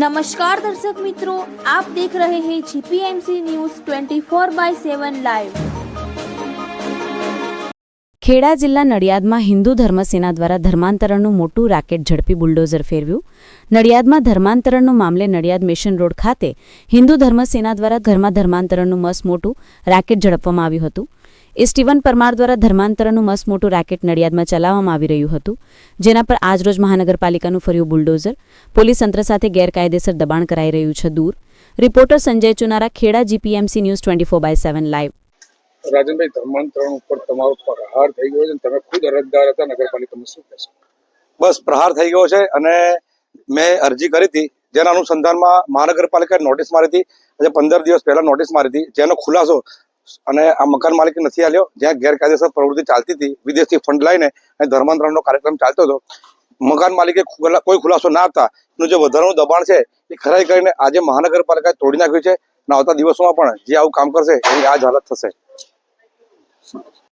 નમસ્કાર દર્શક મિત્રો આપ દેખ રહે હૈ GPMC news 24 by 7 live Kheda જિલ્લા નડિયાદમાં હિન્દુ ધર્મસેના દ્વારા ધર્માંતરણનું મોટું રાકેટ ઝડપી બુલડોઝર ફેરવ્યું. નડિયાદમાં ધર્માંતરણનું મામલે નડિયાદ મિશન રોડ ખાતે હિન્દુ ધર્મસેના દ્વારા ઘરમાં ધર્માંતરણનું મસ મોટું રાકેટ ઝડપવામાં આવ્યું હતું. એ સ્ટીવન પરમાર દ્વારા ધર્માંતરણનું મસ્ત મોટું રેકેટ નડિયાદમાં ચલાવવામાં આવી રહ્યું હતું જેના પર આજરોજ મહાનગરપાલિકાનું ફર્યું બુલડોઝર. પોલીસ તંત્ર સાથે ગેરકાયદેસર દબાણ કરાઈ રહ્યું છે દૂર. Reporter Sanjay Chunara Kheda GPMC news twenty four by seven live Rajanbhai ધર્માંતરણ ઉપર તમારો પ્રહાર થઈ ગયો છે અને તમે ખુદ અરજદાર હતા નગરપાલિકામાં શું કહેશો? બસ પ્રહાર થઈ ગયો છે અને મેં અરજી કરી હતી જેના અનુસંધાનમાં મહાનગરપાલિકાએ નોટિસ મારી હતી. આજે પંદર દિવસ પહેલા નોટિસ મારી હતી. જેનો ખુલાસો અને આ મકાન માલિક નથી આલ્યો. જ્યાં ગેરકાયદેસર પ્રવૃત્તિ ચાલતી હતી, વિદેશથી ફંડ લઈને અને ધર્માંતરણનો કાર્યક્રમ ચાલતો હતો. મકાન માલિકે કોઈ ખુલાસો ના આપતા એનું જે વધારાનું દબાણ છે, એ ખરાઈ કરીને આજે મહાનગરપાલિકાએ તોડી નાખ્યું છે અને આવતા દિવસોમાં પણ જે આવું કામ કરશે, એની આ જ હાલત થશે.